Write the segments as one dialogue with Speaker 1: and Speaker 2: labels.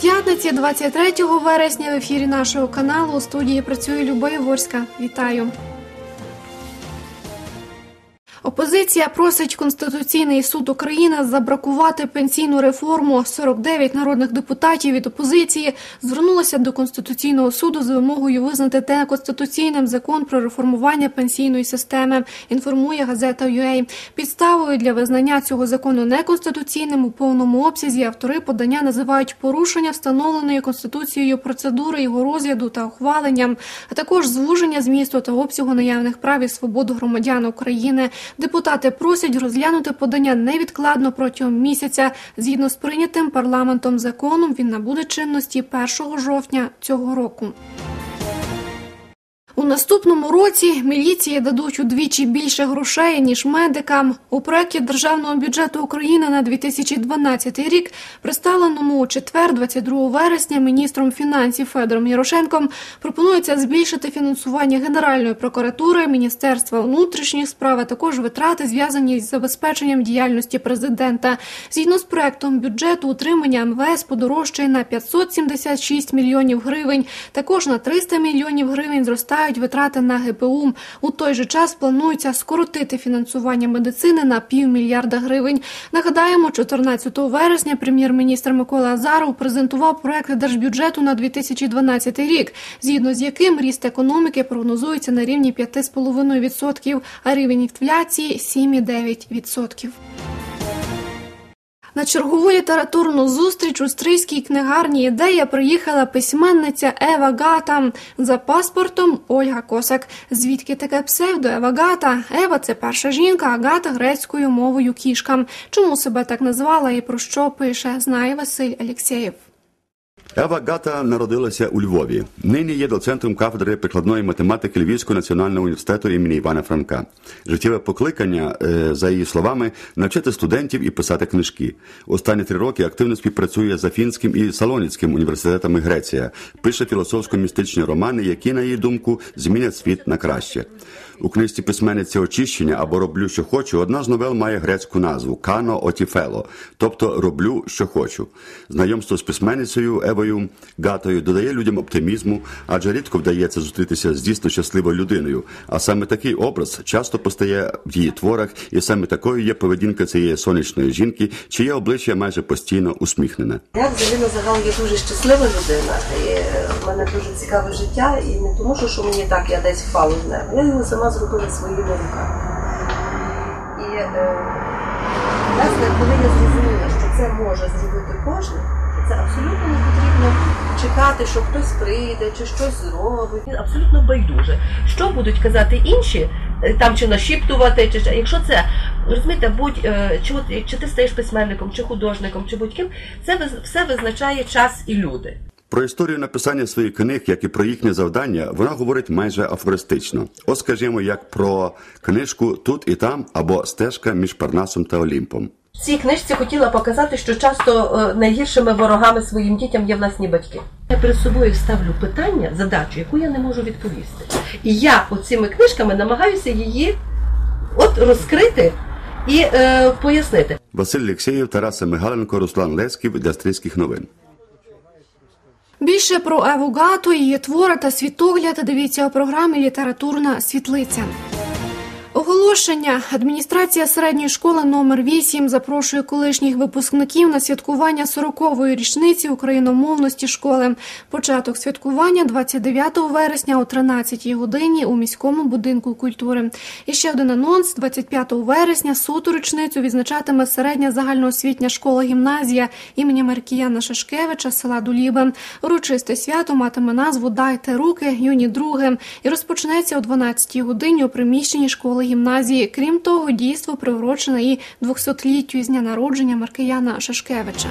Speaker 1: П'ятниці, 23 вересня в ефірі нашого каналу у студії працює Люба Єворська. Вітаю. Опозиція просить Конституційний суд України забракувати пенсійну реформу. 49 народних депутатів від опозиції звернулися до конституційного суду з вимогою визнати неконституційним закон про реформування пенсійної системи. Інформує газета UA. Підставою для визнання цього закону неконституційним у повному обсязі автори подання називають порушення встановленої конституцією процедури його розгляду та ухваленням, а також звуження змісту та обсягу наявних прав і свобод громадян України. Депутати просять розглянути подання невідкладно протягом місяця. Згідно з прийнятим парламентом законом, він набуде чинності 1 жовтня цього року. У наступному році міліції дадуть удвічі більше грошей ніж медикам. У проєкті державного бюджету України на 2012 рік, представленому у четвер, 22 вересня, міністром фінансів Федором Ярошенком пропонується збільшити фінансування Генеральної прокуратури, Міністерства внутрішніх справ, а також витрати зв'язані з забезпеченням діяльності президента. Згідно з проектом бюджету, утримання МВС подорожчає на 576 мільйонів гривень. Також на 300 мільйонів гривень зростають витрати на ГПУ. У той же час планується скоротити фінансування медицини на півмільярда гривень. Нагадаємо, 14 вересня прем'єр-міністр Микола Азаров презентував проект держбюджету на 2012 рік, згідно з яким ріст економіки прогнозується на рівні 5,5%, а рівень інфляції 7,9%. На чергову літературну зустріч у стрийській книгарні ідея приїхала письменниця Ева Гата за паспортом Ольга Косак. Звідки таке псевдо Ева Гата? Ева це перша жінка, а Гата грецькою мовою кішка. Чому себе так назвала і про що пише, знає Василь Алєксєєв.
Speaker 2: Ева Гата народилася у Львові. Нині є доцентром кафедри прикладної математики Львівського національного університету імені Івана Франка. Життєве покликання, е, за її словами, навчити студентів і писати книжки. Останні три роки активно співпрацює з Афінським і Салоніцьким університетами Греція. Пише філософсько-містичні романи, які, на її думку, змінять світ на краще. У книжці письменниця очищення або роблю, що хочу. Одна з новел має грецьку назву Кано Отіфело, тобто роблю, що хочу. Знайомство з письменницею Евою Гатою додає людям оптимізму, адже рідко вдається зустрітися з дійсно щасливою людиною. А саме такий образ часто постає в її творах, і саме такою є поведінка цієї сонячної жінки, чиє обличчя майже постійно усміхнене.
Speaker 3: Я взагалі на загал є дуже щаслива людина. І в мене дуже цікаве життя, і не тому, що, мені так я десь впала з неба. Я сама зробила своїми руками. І е, власне, коли я зрозуміла, що це може зробити кожен, це абсолютно не потрібно чекати, що хтось прийде чи щось зробить. Він абсолютно байдуже. Що будуть казати інші, е, там чи нашіптувати, чи якщо це розумієте, будь е, чи, чи ти стаєш письменником, чи художником, чи будь-ким, це все визначає час і люди.
Speaker 2: Про історію написання своїх книг, як і про їхнє завдання, вона говорить майже афористично. Ось скажімо, як про книжку Тут і там або стежка між Парнасом та Олімпом.
Speaker 3: В цій книжці хотіла показати, що часто е, найгіршими ворогами своїм дітям є власні батьки. Я перед собою ставлю питання, задачу, яку я не можу відповісти. І я оцими книжками намагаюся її от розкрити і е, пояснити.
Speaker 2: Василь Лексєєв, Тараса Мигаленко, Руслан Лесків для Стрийських новин.
Speaker 1: Більше про Еву Гату, її твори та світогляд дивіться у програмі Літературна світлиця. Оголошення адміністрація середньої школи номер 8 запрошує колишніх випускників на святкування 40-ї річниці україномовності школи. Початок святкування 29 вересня о 13 годині у міському будинку культури. І ще один анонс: 25 вересня соту річницю відзначатиме середня загальноосвітня школа гімназія імені Маркіяна Шашкевича села Дуліби. Урочисте свято матиме назву Дайте руки, юні други і розпочнеться о 12 годині у приміщенні школи гімназії. Крім того, дійство приурочене і 200-літтю з дня народження Маркияна Шашкевича.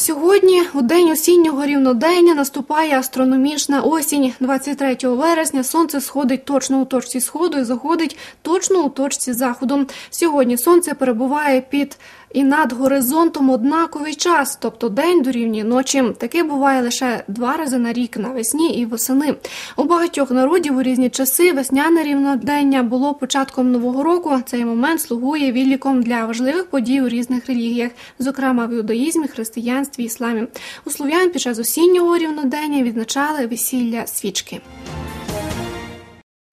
Speaker 1: Сьогодні, у день осіннього рівнодення, наступає астрономічна осінь. 23 вересня сонце сходить точно у точці сходу і заходить точно у точці заходу. Сьогодні сонце перебуває під і над горизонтом однаковий час, тобто день дорівнює ночі. Таке буває лише два рази на рік навесні і восени. У багатьох народів у різні часи весняне рівнодення було початком нового року. Цей момент слугує відліком для важливих подій у різних релігіях, зокрема в іудаїзмі, християнстві, ісламі. У слов'ян під час осіннього рівнодення відзначали весілля свічки.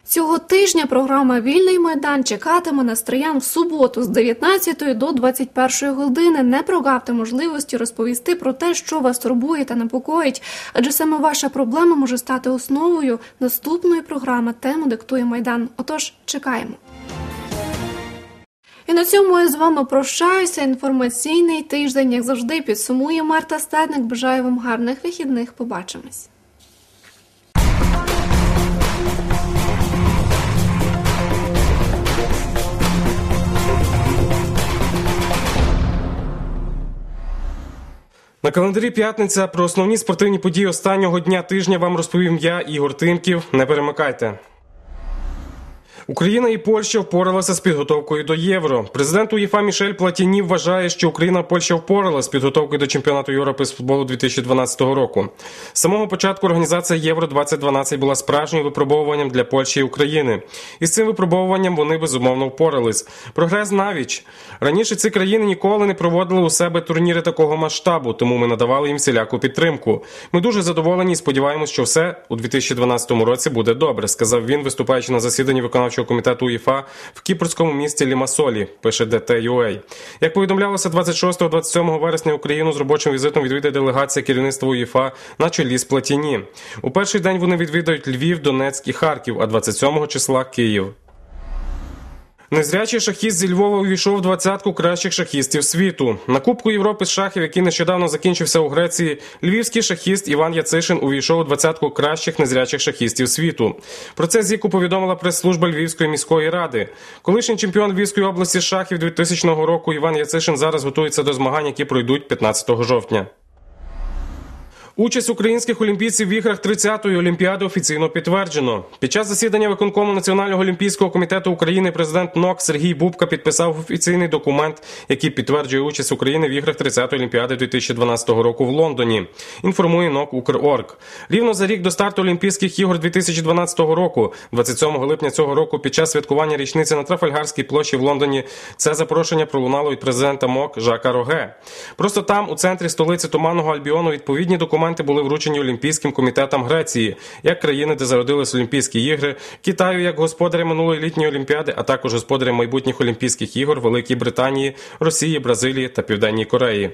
Speaker 1: Цього тижня програма Вільний майдан чекатиме на стриян в суботу з 19 до 21 години. Не прогавте можливості розповісти про те, що вас турбує та непокоїть, адже саме ваша проблема може стати основою наступної програми. Тему диктує майдан. Отож, чекаємо. І на цьому я з вами прощаюся. Інформаційний тиждень, як завжди, підсумує Марта Стедник. Бажаю вам гарних вихідних. Побачимось.
Speaker 4: На календарі п'ятниця про основні спортивні події останнього дня тижня вам розповім я, Ігор Тимків. Не перемикайте. Україна і Польща впоралися з підготовкою до євро. Президент УЄФА Мішель Платіні вважає, що Україна Польща впоралася з підготовкою до чемпіонату Європи з футболу 2012 року. З самого початку організація Євро 2012 була справжнім випробовуванням для Польщі і України. І з цим випробовуванням вони безумовно впорались. Прогрес навіч раніше ці країни ніколи не проводили у себе турніри такого масштабу, тому ми надавали їм всіляку підтримку. Ми дуже задоволені і сподіваємось, що все у 2012 році буде добре, сказав він, виступаючи на засіданні виконавчого комітету УЄФА в кіпрському місті Лімасолі. Пише DT.ua. Як повідомлялося 26-27 вересня Україну з робочим візитом відвідає делегація керівництва УЄФА на чолі з Платіні. У перший день вони відвідають Львів, Донецьк і Харків, а 27 числа Київ. Незрячий шахіст зі Львова увійшов в двадцятку кращих шахістів світу. На Кубку Європи з шахів, який нещодавно закінчився у Греції, львівський шахіст Іван Яцишин увійшов у двадцятку кращих незрячих шахістів світу. Про це зіку повідомила прес-служба Львівської міської ради. Колишній чемпіон Львівської області з шахів 2000 року Іван Яцишин зараз готується до змагань, які пройдуть 15 жовтня. Участь українських олімпійців в іграх 30-ї олімпіади офіційно підтверджено. Під час засідання виконкому Національного олімпійського комітету України президент НОК Сергій Бубка підписав офіційний документ, який підтверджує участь України в іграх 30-ї олімпіади 2012 року в Лондоні. Інформує НОК Укрорг. Рівно за рік до старту Олімпійських ігор 2012 року, 27 липня цього року, під час святкування річниці на Трафальгарській площі в Лондоні, це запрошення пролунало від президента МОК Жака Роге. Просто там, у центрі столиці Туманного Альбіону, відповідні документи документи були вручені Олімпійським комітетам Греції, як країни, де зародились Олімпійські ігри, Китаю як господаря минулої літньої олімпіади, а також господаря майбутніх Олімпійських ігор Великій Британії, Росії, Бразилії та Південній Кореї.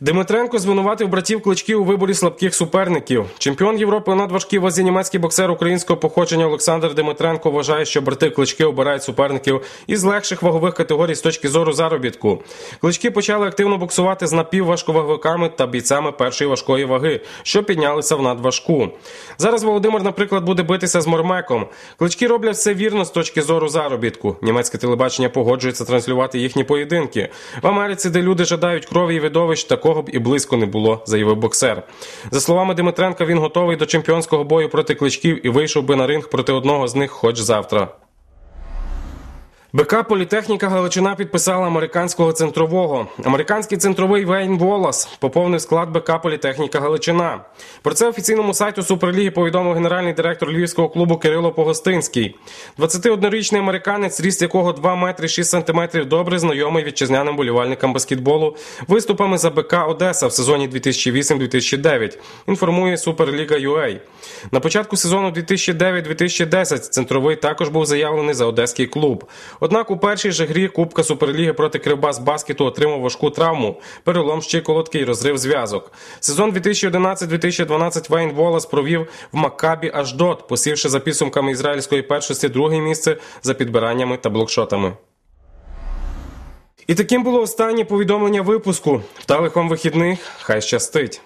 Speaker 4: Димитренко звинуватив братів кличків у виборі слабких суперників. Чемпіон Європи надважкій вазі німецький боксер українського походження Олександр Димитренко вважає, що брати клички обирають суперників із легших вагових категорій з точки зору заробітку. Клички почали активно боксувати з напівважковаговиками та бійцями першої важкої ваги, що піднялися в надважку. Зараз Володимир, наприклад, буде битися з Мормеком. Клички роблять все вірно з точки зору заробітку. Німецьке телебачення погоджується транслювати їхні поєдинки в Америці, де люди жадають крові і видовищ такого такого б і близько не було, заявив боксер. За словами Димитренка, він готовий до чемпіонського бою проти кличків і вийшов би на ринг проти одного з них, хоч завтра. БК Політехніка Галичина підписала американського центрового. Американський центровий Вейн Волас поповнив склад БК Політехніка Галичина. Про це офіційному сайту Суперліги повідомив генеральний директор львівського клубу Кирило Погостинський. 21-річний американець, ріст якого 2 метри 6 сантиметрів, добре знайомий вітчизняним болівальникам баскетболу, виступами за БК Одеса в сезоні 2008-2009. Інформує Суперліга UA. На початку сезону 2009-2010 центровий також був заявлений за одеський клуб. Однак у першій же грі Кубка Суперліги проти Кривбас Баскету отримав важку травму, перелом щиколотки і розрив зв'язок. Сезон 2011-2012 Вейн Волас провів в Маккабі Аждот, посівши за підсумками ізраїльської першості друге місце за підбираннями та блокшотами. І таким було останнє повідомлення випуску. Вдалих вам вихідних. Хай щастить.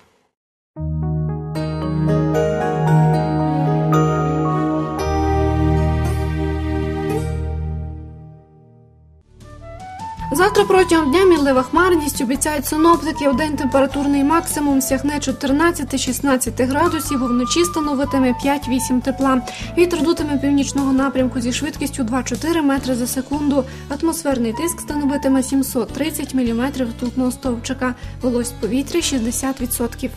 Speaker 1: Завтра протягом дня мінлива хмарність обіцяють синоптики. У день температурний максимум сягне 14-16 градусів, вночі становитиме 5-8 тепла. Вітер дутиме північного напрямку зі швидкістю 2-4 метри за секунду. Атмосферний тиск становитиме 730 міліметрів ртутного стовпчика. Волось повітря 60%.